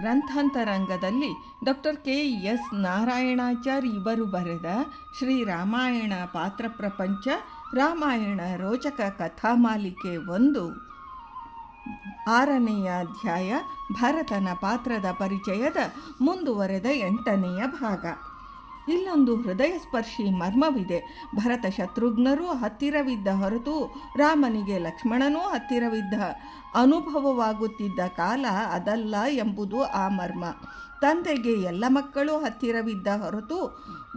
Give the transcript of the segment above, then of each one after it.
ಗ್ರಂಥಾಂತರಂಗದಲ್ಲಿ doctor K S Narayanachar ಇವರು ಬರೆದ ಶ್ರೀ ರಾಮಾಯಣ ಪಾತ್ರ ಪ್ರಪಂಚ, ರಾಮಾಯಣ ರೋಚಕ ಕಥಾಮಾಲಿಕೆ ಒಂದು. ಆರನೆಯ ಅಧ್ಯಾಯ, ಭರತನ ಪಾತ್ರದ ಪರಿಚಯದ ಮುಂದುವರೆದ ಎಂಟನೆಯ ಭಾಗ. ಇಲ್ಲೊಂದು ಹೃದಯ ಸ್ಪರ್ಶಿ ಮರ್ಮವಿದೆ. ಭರತ ಶತ್ರುಘ್ನರೂ ಹತ್ತಿರವಿದ್ದ ಹೊರತು ರಾಮನಿಗೆ ಲಕ್ಷ್ಮಣನೂ ಹತ್ತಿರವಿದ್ದ ಅನುಭವವಾಗುತ್ತಿದ್ದ ಕಾಲ ಅದಲ್ಲ ಎಂಬುದು ಆ ಮರ್ಮ. ತಂದೆಗೆ ಎಲ್ಲ ಮಕ್ಕಳು ಹತ್ತಿರವಿದ್ದ ಹೊರತು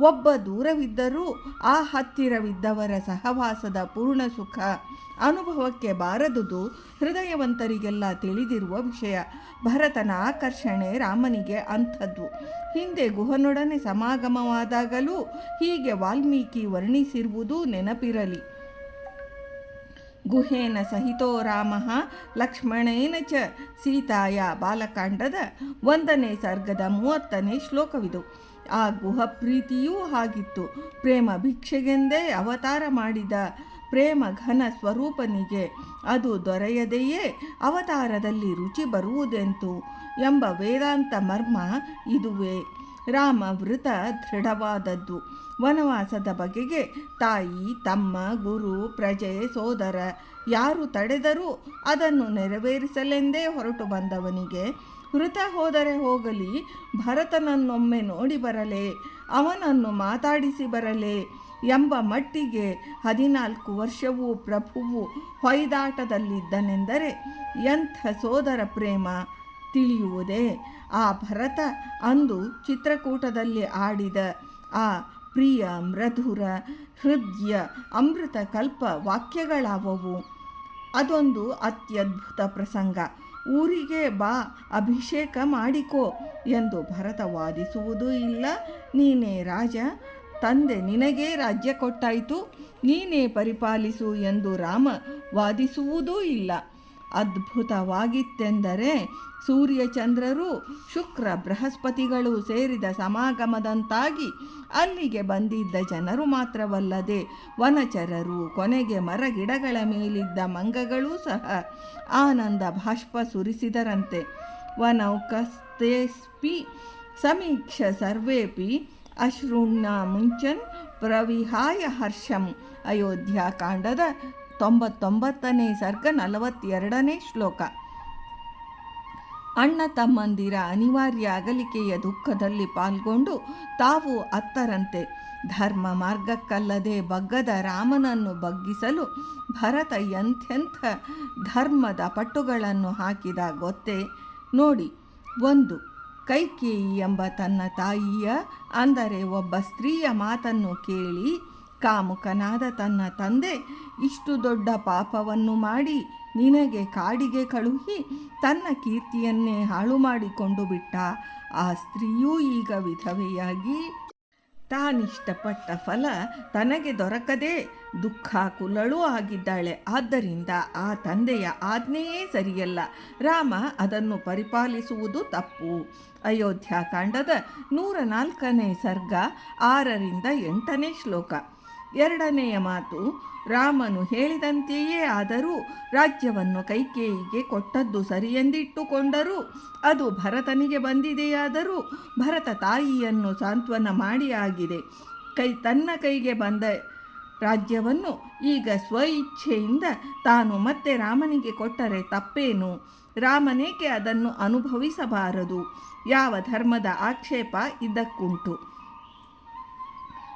ಒಬ್ಬ ದೂರವಿದ್ದರೂ ಆ ಹತ್ತಿರವಿದ್ದವರ ಸಹವಾಸದ ಪೂರ್ಣ ಸುಖ ಅನುಭವಕ್ಕೆ ಬಾರದುದು ಹೃದಯವಂತರಿಗೆಲ್ಲ ತಿಳಿದಿರುವ ವಿಷಯ. ಭರತನ ಆಕರ್ಷಣೆ ರಾಮನಿಗೆ ಅಂಥದ್ದು. ಹಿಂದೆ ಗುಹನೊಡನೆ ಸಮಾಗಮವಾದಾಗಲೂ ಹೀಗೆ ವಾಲ್ಮೀಕಿ ವರ್ಣಿಸಿರುವುದು ನೆನಪಿರಲಿ. ಗುಹೇನ ಸಹಿತೋ ರಾಮ ಲಕ್ಷ್ಮಣೇನ ಚ. ಸೀತಾಯ ಬಾಲಕಾಂಡದ ಒಂದನೇ ಸರ್ಗದ ಮೂವತ್ತನೇ ಶ್ಲೋಕವಿದು. ಆ ಗುಹ ಪ್ರೀತಿಯೂ ಆಗಿತ್ತು ಪ್ರೇಮ ಭಿಕ್ಷೆಗೆಂದೇ ಅವತಾರ ಮಾಡಿದ ಪ್ರೇಮ ಘನ ಸ್ವರೂಪನಿಗೆ ಅದು ದೊರೆಯದೆಯೇ ಅವತಾರದಲ್ಲಿ ರುಚಿ ಬರುವುದೆಂತು ಎಂಬ ವೇದಾಂತ ಮರ್ಮ ಇದುವೇ. ರಾಮ ವೃತ ದೃಢವಾದದ್ದು. ವನವಾಸದ ಬಗೆಗೆ ತಾಯಿ, ತಮ್ಮ, ಗುರು, ಪ್ರಜೆ, ಸೋದರ ಯಾರು ತಡೆದರೂ ಅದನ್ನು ನೆರವೇರಿಸಲೆಂದೇ ಹೊರಟು ಬಂದವನಿಗೆ ವೃತ ಹೋದರೆ ಹೋಗಲಿ, ಭರತನನ್ನೊಮ್ಮೆ ನೋಡಿ ಬರಲೇ, ಅವನನ್ನು ಮಾತಾಡಿಸಿ ಬರಲೇ ಎಂಬ ಮಟ್ಟಿಗೆ ಹದಿನಾಲ್ಕು ವರ್ಷವೂ ಪ್ರಭುವು ಹೊಯ್ದಾಟದಲ್ಲಿದ್ದನೆಂದರೆ ಎಂಥ ಸೋದರ ಪ್ರೇಮ. ತಿಳಿಯುವುದೇ. ಆ ಭರತ ಅಂದು ಚಿತ್ರಕೂಟದಲ್ಲಿ ಆಡಿದ ಆ ಪ್ರಿಯ ಮೃದುರ ಹೃದಯ ಅಮೃತ ಕಲ್ಪ ವಾಕ್ಯಗಳಾವವು. ಅದೊಂದು ಅತ್ಯದ್ಭುತ ಪ್ರಸಂಗ. ಊರಿಗೆ ಬಾ, ಅಭಿಷೇಕ ಮಾಡಿಕೋ ಎಂದು ಭರತ ವಾದಿಸುವುದೂ ಇಲ್ಲ. ನೀನೇ ರಾಜ, ತಂದೆ ನಿನಗೇ ರಾಜ್ಯ ಕೊಟ್ಟಾಯಿತು. ನೀನೇ ಪರಿಪಾಲಿಸು ಎಂದು ರಾಮ ವಾದಿಸುವುದೂ ಇಲ್ಲ. ಅದ್ಭುತವಾಗಿತ್ತೆಂದರೆ ಸೂರ್ಯಚಂದ್ರರು ಶುಕ್ರ ಬೃಹಸ್ಪತಿಗಳು ಸೇರಿದ ಸಮಾಗಮದಂತಾಗಿ ಅಲ್ಲಿಗೆ ಬಂದಿದ್ದ ಜನರು ಮಾತ್ರವಲ್ಲದೆ ವನಚರರು, ಕೊನೆಗೆ ಮರಗಿಡಗಳ ಮೇಲಿದ್ದ ಮಂಗಗಳೂ ಸಹ ಆನಂದ ಬಾಷ್ಪ ಸುರಿಸಿದರಂತೆ. ವನೌಕಸ್ತೇಸ್ಪಿ ಸಮೀಕ್ಷ ಸರ್ವೇಪಿ ಅಶ್ರೂಣ್ಣ ಮುಂಚನ್ ಪ್ರವಿಹಾಯ ಹರ್ಷಂ ಅಯೋಧ್ಯಾಕಾಂಡದ ತೊಂಬತ್ತೊಂಬತ್ತನೇ ಸರ್ಗ ನಲವತ್ತೆರಡನೇ ಶ್ಲೋಕ. ಅಣ್ಣ ತಮ್ಮಂದಿರ ಅನಿವಾರ್ಯ ಅಗಲಿಕೆಯ ದುಃಖದಲ್ಲಿ ಪಾಲ್ಗೊಂಡು ತಾವು ಅತ್ತರಂತೆ. ಧರ್ಮ ಮಾರ್ಗಕ್ಕಲ್ಲದೆ ಬಗ್ಗದ ರಾಮನನ್ನು ಬಗ್ಗಿಸಲು ಭರತ ಎಂಥೆಂಥ ಧರ್ಮದ ಪಟ್ಟುಗಳನ್ನು ಹಾಕಿದ ಗೊತ್ತೇ? ನೋಡಿ, ಒಂದು, ಕೈಕೇಯಿ ಎಂಬ ತನ್ನ ತಾಯಿಯ, ಅಂದರೆ ಒಬ್ಬ ಸ್ತ್ರೀಯ ಮಾತನ್ನು ಕೇಳಿ ಕಾಮುಕನಾದ ತನ್ನ ತಂದೆ ಇಷ್ಟು ದೊಡ್ಡ ಪಾಪವನ್ನು ಮಾಡಿ ನಿನಗೆ ಕಾಡಿಗೆ ಕಳುಹಿ ತನ್ನ ಕೀರ್ತಿಯನ್ನೇ ಹಾಳು ಮಾಡಿಕೊಂಡು ಬಿಟ್ಟ ಆ ಸ್ತ್ರೀಯೂ ಈಗ ವಿಧವೆಯಾಗಿ ತಾನಿಷ್ಟಪಟ್ಟ ಫಲ ತನಗೆ ದೊರಕದೆ ದುಃಖಾಕುಲಳೂ ಆಗಿದ್ದಾಳೆ. ಆದ್ದರಿಂದ ಆ ತಂದೆಯ ಆಜ್ಞೆಯೇ ಸರಿಯಲ್ಲ. ರಾಮ ಅದನ್ನು ಪರಿಪಾಲಿಸುವುದು ತಪ್ಪು. ಅಯೋಧ್ಯಾಕಾಂಡದ ನೂರ ನಾಲ್ಕನೇ ಸರ್ಗ ಆರರಿಂದ ಎಂಟನೇ ಶ್ಲೋಕ. ಎರಡನೆಯ ಮಾತು, ರಾಮನು ಹೇಳಿದಂತೆಯೇ ಆದರೂ ರಾಜ್ಯವನ್ನು ಕೈಕೇಯಿಗೆ ಕೊಟ್ಟದ್ದು ಸರಿಯೆಂದಿಟ್ಟುಕೊಂಡರೂ. ಅದು ಭರತನಿಗೆ ಬಂದಿದೆಯಾದರೂ ಭರತ ತಾಯಿಯನ್ನು ಸಾಂತ್ವನ ಮಾಡಿ ಆಗಿದೆ ಕೈ, ತನ್ನ ಕೈಗೆ ಬಂದ ರಾಜ್ಯವನ್ನು ಈಗ ಸ್ವಇಚ್ಛೆಯಿಂದ ತಾನು ಮತ್ತೆ ರಾಮನಿಗೆ ಕೊಟ್ಟರೆ ತಪ್ಪೇನು? ರಾಮನೇಕೆ ಅದನ್ನು ಅನುಭವಿಸಬಾರದು? ಯಾವ ಧರ್ಮದ ಆಕ್ಷೇಪ ಇದಕ್ಕುಂಟು?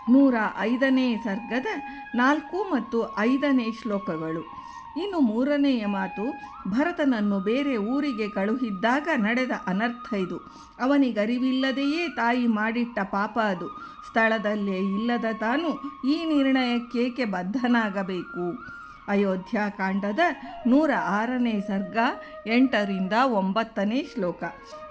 ನೂರ ಐದನೇ ಸರ್ಗದ ನಾಲ್ಕು ಮತ್ತು ಐದನೇ ಶ್ಲೋಕಗಳು. ಇನ್ನು ಮೂರನೆಯ ಮಾತು, ಭರತನನ್ನು ಬೇರೆ ಊರಿಗೆ ಕಳುಹಿದ್ದಾಗ ನಡೆದ ಅನರ್ಥ ಇದು. ಅವನಿಗರಿವಿಲ್ಲದೆಯೇ ತಾಯಿ ಮಾಡಿಟ್ಟ ಪಾಪ ಅದು. ಸ್ಥಳದಲ್ಲೇ ಇಲ್ಲದ ತಾನು ಈ ನಿರ್ಣಯಕ್ಕೇಕೆ ಬದ್ಧನಾಗಬೇಕು. ಅಯೋಧ್ಯಾಕಾಂಡದ ನೂರ ಆರನೇ ಸರ್ಗ, ಎಂಟರಿಂದ ಒಂಬತ್ತನೇ ಶ್ಲೋಕ.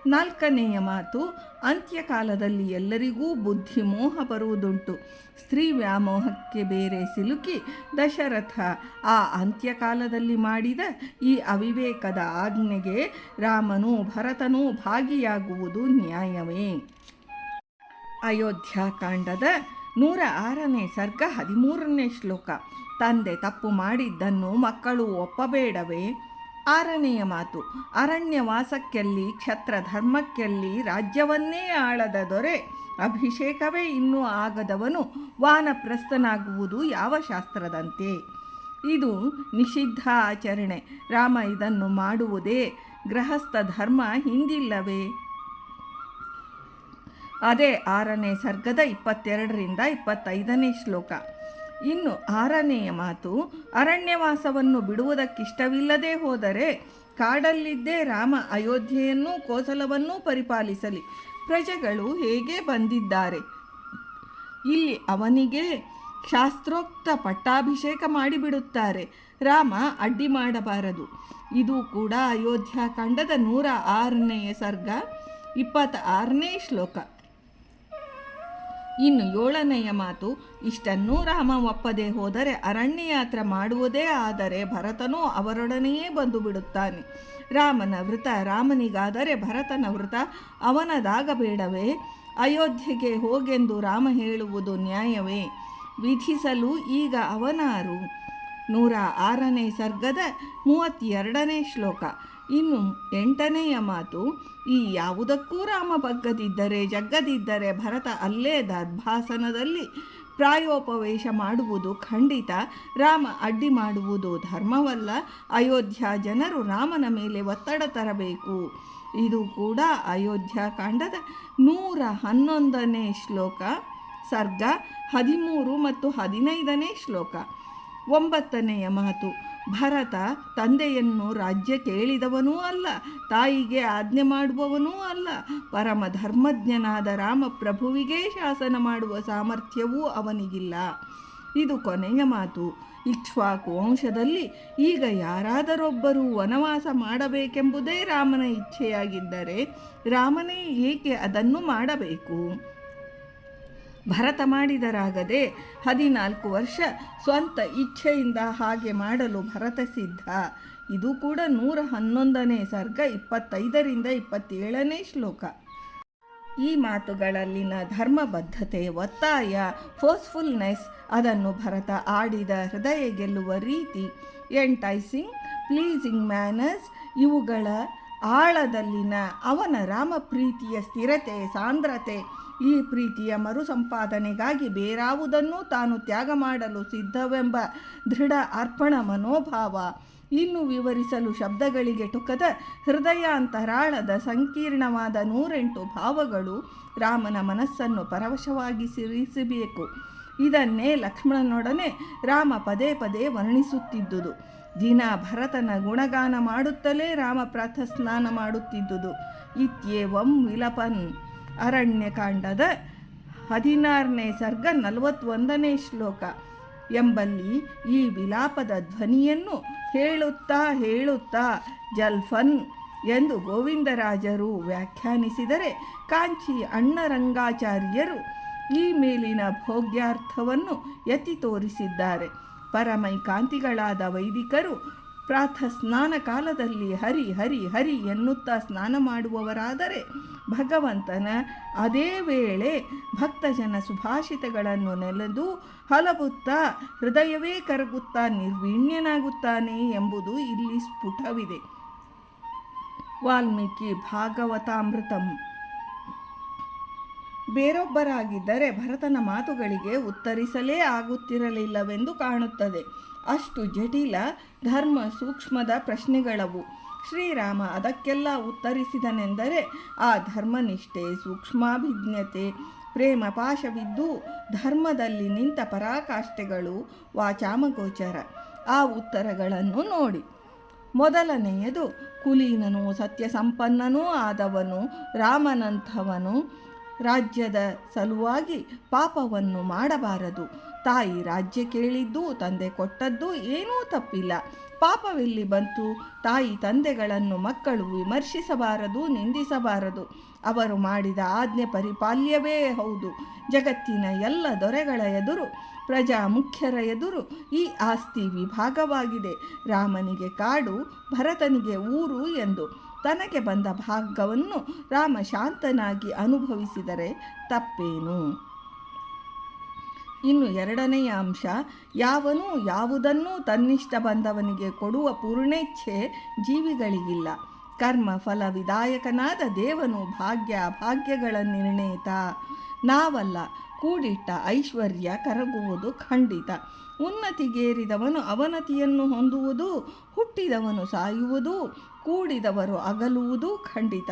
ನಾಲ್ಕನೆಯ ಮಾತು, ಅಂತ್ಯಕಾಲದಲ್ಲಿ ಎಲ್ಲರಿಗೂ ಬುದ್ಧಿ ಮೋಹ ಬರುವುದುಂಟು. ಸ್ತ್ರೀ ವ್ಯಾಮೋಹಕ್ಕೆ ಬೇರೆ ಸಿಲುಕಿ ದಶರಥ ಆ ಅಂತ್ಯಕಾಲದಲ್ಲಿ ಮಾಡಿದ ಈ ಅವಿವೇಕದ ಆಜ್ಞೆಗೆ ರಾಮನೂ ಭರತನೂ ಭಾಗಿಯಾಗುವುದು ನ್ಯಾಯವೇ. ಅಯೋಧ್ಯಾಕಾಂಡದ ನೂರ ಆರನೇ ಸರ್ಗ ಹದಿಮೂರನೇ ಶ್ಲೋಕ. ತಂದೆ ತಪ್ಪು ಮಾಡಿದ್ದನ್ನು ಮಕ್ಕಳು ಒಪ್ಪಬೇಡವೇ? ಆರನೆಯ ಮಾತು, ಅರಣ್ಯವಾಸಕ್ಕೆಲ್ಲಿ ಕ್ಷತ್ರ ಧರ್ಮಕ್ಕೆಲ್ಲಿ ರಾಜ್ಯವನ್ನೇ ಆಳದ ದೊರೆ. ಅಭಿಷೇಕವೇ ಇನ್ನೂ ಆಗದವನು, ವಾನಪ್ರಸ್ಥನಾಗುವುದು ಯಾವ ಶಾಸ್ತ್ರದಂತೆ? ಇದು ನಿಷಿದ್ಧ ಆಚರಣೆ. ರಾಮ ಇದನ್ನು ಮಾಡುವುದೇ ಗೃಹಸ್ಥ ಧರ್ಮ ಹಿಂದಿಲ್ಲವೇ? ಅದೇ ಆರನೇ ಸರ್ಗದ ಇಪ್ಪತ್ತೆರಡರಿಂದ ಇಪ್ಪತ್ತೈದನೇ ಶ್ಲೋಕ. ಇನ್ನು ಆರನೆಯ ಮಾತು, ಅರಣ್ಯವಾಸವನ್ನು ಬಿಡುವುದಕ್ಕಿಷ್ಟವಿಲ್ಲದೆ ಹೋದರೆ ಕಾಡಲ್ಲಿದ್ದೇ ರಾಮ ಅಯೋಧ್ಯೆಯನ್ನೂ ಕೋಸಲವನ್ನೂ ಪರಿಪಾಲಿಸಲಿ. ಪ್ರಜೆಗಳು ಹೇಗೆ ಬಂದಿದ್ದಾರೆ? ಇಲ್ಲಿ ಅವನಿಗೆ ಶಾಸ್ತ್ರೋಕ್ತ ಪಟ್ಟಾಭಿಷೇಕ ಮಾಡಿಬಿಡುತ್ತಾರೆ. ರಾಮ ಅಡ್ಡಿ ಮಾಡಬಾರದು. ಇದು ಕೂಡ ಅಯೋಧ್ಯಾಕಾಂಡದ ನೂರ ಆರನೆಯ ಸರ್ಗ ಇಪ್ಪತ್ತ ಆರನೇ ಶ್ಲೋಕ. ಇನ್ನು ಏಳನೆಯ ಮಾತು, ಇಷ್ಟನ್ನೂ ರಾಮ ಒಪ್ಪದೆ ಹೋದರೆ ಅರಣ್ಯಯಾತ್ರೆ ಮಾಡುವುದೇ ಆದರೆ ಭರತನೂ ಅವರೊಡನೆಯೇ ಬಂದು ಬಿಡುತ್ತಾನೆ. ರಾಮನ ವೃತ ರಾಮನಿಗಾದರೆ ಭರತನ ವೃತ ಅವನದಾಗಬೇಡವೇ? ಅಯೋಧ್ಯೆಗೆ ಹೋಗೆಂದು ರಾಮ ಹೇಳುವುದು ನ್ಯಾಯವೇ? ವಿಧಿಸಲು ಈಗ ಅವನಾರು? ನೂರ ಆರನೇ ಸರ್ಗದ ಮೂವತ್ತೆರಡನೇ ಶ್ಲೋಕ. ಇನ್ನು ಎಂಟನೆಯ ಮಾತು, ಈ ಯಾವುದಕ್ಕೂ ರಾಮ ಬಗ್ಗದಿದ್ದರೆ ಜಗ್ಗದಿದ್ದರೆ ಭರತ ಅಲ್ಲೇ ದರ್ಭಾಸನದಲ್ಲಿ ಪ್ರಾಯೋಪವೇಶ ಮಾಡುವುದು ಖಂಡಿತ. ರಾಮ ಅಡ್ಡಿ ಮಾಡುವುದು ಧರ್ಮವಲ್ಲ. ಅಯೋಧ್ಯ ಜನರು ರಾಮನ ಮೇಲೆ ಒತ್ತಡ ತರಬೇಕು. ಇದು ಕೂಡ ಅಯೋಧ್ಯಾಕಾಂಡದ ನೂರ ಹನ್ನೊಂದನೇ ಶ್ಲೋಕ. ಸರ್ಗ ಹದಿಮೂರು ಮತ್ತು ಹದಿನೈದನೇ ಶ್ಲೋಕ. ಒಂಬತ್ತನೆಯ ಮಾತು ಭರತ ತಂದೆಯನ್ನು ರಾಜ್ಯ ಕೇಳಿದವನೂ ಅಲ್ಲ, ತಾಯಿಗೆ ಆಜ್ಞೆ ಮಾಡುವವನೂ ಅಲ್ಲ. ಪರಮ ಧರ್ಮಜ್ಞನಾದ ರಾಮಪ್ರಭುವಿಗೆ ಶಾಸನ ಮಾಡುವ ಸಾಮರ್ಥ್ಯವೂ ಅವನಿಗಿಲ್ಲ. ಇದು ಕೊನೆಯ ಮಾತು. ಇಕ್ಷ್ವಾಕು ವಂಶದಲ್ಲಿ ಈಗ ಯಾರಾದರೊಬ್ಬರು ವನವಾಸ ಮಾಡಬೇಕೆಂಬುದೇ ರಾಮನ ಇಚ್ಛೆಯಾಗಿದ್ದರೆ ರಾಮನೇ ಏಕೆ ಅದನ್ನು ಮಾಡಬೇಕು? ಭರತ ಮಾಡಿದರಾಗದೆ ಹದಿನಾಲ್ಕು ವರ್ಷ ಸ್ವಂತ ಇಚ್ಛೆಯಿಂದ ಹಾಗೆ ಮಾಡಲು ಭರತ ಸಿದ್ಧ. ಇದು ಕೂಡ ನೂರ ಹನ್ನೊಂದನೇ ಸರ್ಗ, ಇಪ್ಪತ್ತೈದರಿಂದ ಇಪ್ಪತ್ತೇಳನೇ ಶ್ಲೋಕ. ಈ ಮಾತುಗಳಲ್ಲಿನ ಧರ್ಮಬದ್ಧತೆ, ಒತ್ತಾಯ ಫೋರ್ಸ್ಫುಲ್ನೆಸ್ ಅದನ್ನು ಭರತ ಆಡಿದ ಹೃದಯ ಗೆಲ್ಲುವ ರೀತಿ ಎಂಟೈಸಿಂಗ್ ಪ್ಲೀಸಿಂಗ್ ಮ್ಯಾನರ್ಸ್ ಇವುಗಳ ಆಳದಲ್ಲಿನ ಅವನ ರಾಮ ಪ್ರೀತಿಯ ಸ್ಥಿರತೆ, ಸಾಂದ್ರತೆ ಈ ಪ್ರೀತಿಯ ಮರುಸಂಪಾದನೆಗಾಗಿ ಬೇರಾವುದನ್ನೂ ತಾನು ತ್ಯಾಗ ಮಾಡಲು ಸಿದ್ಧವೆಂಬ ದೃಢ ಅರ್ಪಣ ಮನೋಭಾವ ಇನ್ನು ವಿವರಿಸಲು ಶಬ್ದಗಳಿಗೆ ಟುಕದ ಹೃದಯಾಂತರಾಳದ ಸಂಕೀರ್ಣವಾದ ನೂರೆಂಟು ಭಾವಗಳು ರಾಮನ ಮನಸ್ಸನ್ನು ಪರವಶವಾಗಿಸಿರಿಸಬೇಕು ಇದನ್ನೇ ಲಕ್ಷ್ಮಣನೊಡನೆ ರಾಮ ಪದೇ ಪದೇ ವರ್ಣಿಸುತ್ತಿದ್ದುದು. ದಿನ ಭರತನ ಗುಣಗಾನ ಮಾಡುತ್ತಲೇ ರಾಮ ಪ್ರಾತಸ್ನಾನ ಮಾಡುತ್ತಿದ್ದುದು. ಇತ್ಯೇವಂ ವಿಲಪನ್. ಅರಣ್ಯಕಾಂಡದ ಹದಿನಾರನೇ ಸರ್ಗ ನಲವತ್ತೊಂದನೇ ಶ್ಲೋಕ ಎಂಬಲ್ಲಿ ಈ ವಿಲಾಪದ ಧ್ವನಿಯನ್ನು ಹೇಳುತ್ತಾ ಹೇಳುತ್ತಾ ಜಲ್ಫನ್ ಎಂದು ಗೋವಿಂದರಾಜರು ವ್ಯಾಖ್ಯಾನಿಸಿದರೆ ಕಾಂಚಿ ಅಣ್ಣರಂಗಾಚಾರ್ಯರು ಈ ಮೇಲಿನ ಭೋಗ್ಯಾರ್ಥವನ್ನು ಎತ್ತಿ ತೋರಿಸಿದ್ದಾರೆ. ಪರಮೈಕಾಂತಿಗಳಾದ ವೈದಿಕರು ಪ್ರಾತ ಸ್ನಾನ ಕಾಲದಲ್ಲಿ ಹರಿ ಹರಿ ಹರಿ ಎನ್ನುತ್ತಾ ಸ್ನಾನ ಮಾಡುವವರಾದರೆ ಭಗವಂತನ ಅದೇ ವೇಳೆ ಭಕ್ತಜನ ಸುಭಾಷಿತಗಳನ್ನು ನೆಲೆದು ಹಲಬುತ್ತಾ ಹೃದಯವೇ ಕರಗುತ್ತಾ ನಿರ್ವೀಣ್ಯನಾಗುತ್ತಾನೆ ಎಂಬುದು ಇಲ್ಲಿ ಸ್ಫುಟವಿದೆ. ವಾಲ್ಮೀಕಿ ಭಾಗವತಾಮೃತಂ. ಬೇರೊಬ್ಬರಾಗಿದ್ದರೆ ಭರತನ ಮಾತುಗಳಿಗೆ ಉತ್ತರಿಸಲೇ ಆಗುತ್ತಿರಲಿಲ್ಲವೆಂದು ಕಾಣುತ್ತದೆ. ಅಷ್ಟು ಜಟಿಲ ಧರ್ಮ ಸೂಕ್ಷ್ಮದ ಪ್ರಶ್ನೆಗಳವು. ಶ್ರೀರಾಮ ಅದಕ್ಕೆಲ್ಲ ಉತ್ತರಿಸಿದನೆಂದರೆ ಆ ಧರ್ಮನಿಷ್ಠೆ, ಸೂಕ್ಷ್ಮಾಭಿಜ್ಞತೆ, ಪ್ರೇಮ ಪಾಶವಿದ್ದು ಧರ್ಮದಲ್ಲಿ ನಿಂತ ಪರಾಕಾಷ್ಠೆಗಳು, ವಾಚಾಮಗೋಚರ. ಆ ಉತ್ತರಗಳನ್ನು ನೋಡಿ. ಮೊದಲನೆಯದು, ಕುಲೀನನು ಸತ್ಯಸಂಪನ್ನನೂ ಆದವನು, ರಾಮನಂಥವನು ರಾಜ್ಯದ ಸಲುವಾಗಿ ಪಾಪವನ್ನು ಮಾಡಬಾರದು. ತಾಯಿ ರಾಜ್ಯ ಕೇಳಿದ್ದು, ತಂದೆ ಕೊಟ್ಟದ್ದು ಏನೂ ತಪ್ಪಿಲ್ಲ. ಪಾಪವೆಲ್ಲಿ ಬಂತು. ತಾಯಿ ತಂದೆಗಳನ್ನು ಮಕ್ಕಳು ವಿಮರ್ಶಿಸಬಾರದು, ನಿಂದಿಸಬಾರದು. ಅವರು ಮಾಡಿದ ಆಜ್ಞೆ ಪರಿಪಾಲ್ಯವೇ ಹೌದು. ಜಗತ್ತಿನ ಎಲ್ಲ ದೊರೆಗಳ ಎದುರು, ಪ್ರಜಾ ಮುಖ್ಯರ ಎದುರು ಈ ಆಸ್ತಿ ವಿಭಾಗವಾಗಿದೆ. ರಾಮನಿಗೆ ಕಾಡು, ಭರತನಿಗೆ ಊರು ಎಂದು. ತನಗೆ ಬಂದ ಭಾಗ್ಯವನ್ನು ರಾಮ ಶಾಂತನಾಗಿ ಅನುಭವಿಸಿದರೆ ತಪ್ಪೇನು? ಇನ್ನು ಎರಡನೆಯ ಅಂಶ, ಯಾವನು ಯಾವುದನ್ನೂ ತನ್ನಿಷ್ಟ ಬಂದವನಿಗೆ ಕೊಡುವ ಪೂರ್ಣೇಚ್ಛೆ ಜೀವಿಗಳಿಗಿಲ್ಲ. ಕರ್ಮ ಫಲ ವಿದಾಯಕನಾದ ದೇವನು ಭಾಗ್ಯ ಭಾಗ್ಯಗಳ ನಿರ್ಣೇತ. ನಾವಲ್ಲ, ಕೂಡಿಟ್ಟ ಐಶ್ವರ್ಯ ಕರಗುವುದು ಖಂಡಿತ. ಉನ್ನತಿಗೇರಿದವನು ಅವನತಿಯನ್ನು ಹೊಂದುವುದು, ಹುಟ್ಟಿದವನು ಸಾಯುವುದು ಕೂಡಿದವರು ಅಗಲುವುದು ಖಂಡಿತ.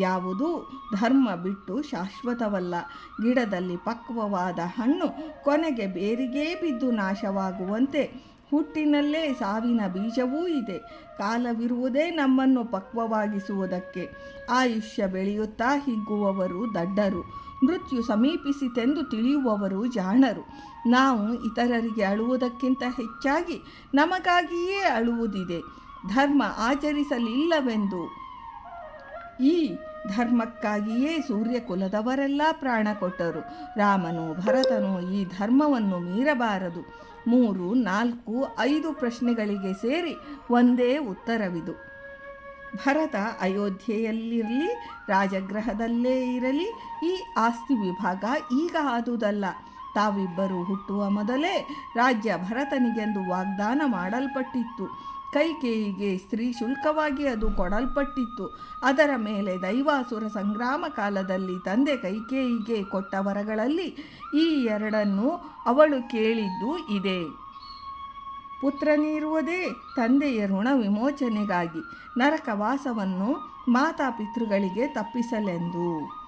ಯಾವುದು? ಧರ್ಮ ಬಿಟ್ಟು ಶಾಶ್ವತವಲ್ಲ. ಗಿಡದಲ್ಲಿ ಪಕ್ವವಾದ ಹಣ್ಣು ಕೊನೆಗೆ ಬೇರಿಗೇ ಬಿದ್ದು ನಾಶವಾಗುವಂತೆ ಹುಟ್ಟಿನಲ್ಲೇ ಸಾವಿನ ಬೀಜವೂ ಇದೆ. ಕಾಲವಿರುವುದೇ ನಮ್ಮನ್ನು ಪಕ್ವವಾಗಿಸುವುದಕ್ಕೆ. ಆಯುಷ್ಯ ಬೆಳೆಯುತ್ತಾ ಹಿಗ್ಗುವವರು ದಡ್ಡರು. ಮೃತ್ಯು ಸಮೀಪಿಸಿತೆಂದು ತಿಳಿಯುವವರು ಜಾಣರು. ನಾವು ಇತರರಿಗೆ ಅಳುವುದಕ್ಕಿಂತ ಹೆಚ್ಚಾಗಿ ನಮಗಾಗಿಯೇ ಅಳುವುದಿದೆ. ಧರ್ಮ ಆಚರಿಸಲಿಲ್ಲವೆಂದು. ಈ ಧರ್ಮಕ್ಕಾಗಿಯೇ ಸೂರ್ಯಕುಲದವರೆಲ್ಲ ಪ್ರಾಣ ಕೊಟ್ಟರು. ರಾಮನು ಭರತನು ಈ ಧರ್ಮವನ್ನು ಮೀರಬಾರದು. ಮೂರು, ನಾಲ್ಕು, ಐದು ಪ್ರಶ್ನೆಗಳಿಗೆ ಸೇರಿ ಒಂದೇ ಉತ್ತರವಿದು. ಭರತ ಅಯೋಧ್ಯೆಯಲ್ಲಿರಲಿ ರಾಜಗೃಹದಲ್ಲೇ ಇರಲಿ, ಈ ಆಸ್ತಿ ವಿಭಾಗ ಈಗ ಆದುದಲ್ಲ. ತಾವಿಬ್ಬರು ಹುಟ್ಟುವ ಮೊದಲೇ ರಾಜ್ಯ ಭರತನಿಗೆಂದು ವಾಗ್ದಾನ ಮಾಡಲ್ಪಟ್ಟಿತ್ತು. ಕೈಕೇಯಿಗೆ ಸ್ತ್ರೀ ಶುಲ್ಕವಾಗಿ ಅದು ಕೊಡಲ್ಪಟ್ಟಿತ್ತು. ಅದರ ಮೇಲೆ ದೈವಾಸುರ ಸಂಗ್ರಾಮ ಕಾಲದಲ್ಲಿ ತಂದೆ ಕೈಕೇಯಿಗೆ ಕೊಟ್ಟ ವರಗಳಲ್ಲಿ ಈ ಎರಡನ್ನು ಅವಳು ಕೇಳಿದ್ದು ಇದೆ. ಪುತ್ರನಿರುವುದೇ ತಂದೆಯ ಋಣ ವಿಮೋಚನೆಗಾಗಿ ನರಕವಾಸವನ್ನು ಮಾತಾಪಿತೃಗಳಿಗೆ ತಪ್ಪಿಸಲೆಂದು.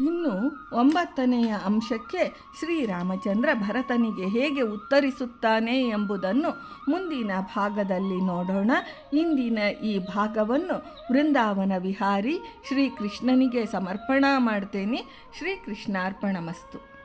ಇನ್ನು ಒಂಬತ್ತನೆಯ ಅಂಶಕ್ಕೆ ಶ್ರೀರಾಮಚಂದ್ರ ಭರತನಿಗೆ ಹೇಗೆ ಉತ್ತರಿಸುತ್ತಾನೆ ಎಂಬುದನ್ನು ಮುಂದಿನ ಭಾಗದಲ್ಲಿ ನೋಡೋಣ. ಇಂದಿನ ಈ ಭಾಗವನ್ನು ವೃಂದಾವನ ವಿಹಾರಿ ಶ್ರೀಕೃಷ್ಣನಿಗೆ ಸಮರ್ಪಣಾ ಮಾಡ್ತೇನೆ. ಶ್ರೀಕೃಷ್ಣಾರ್ಪಣಮಸ್ತು.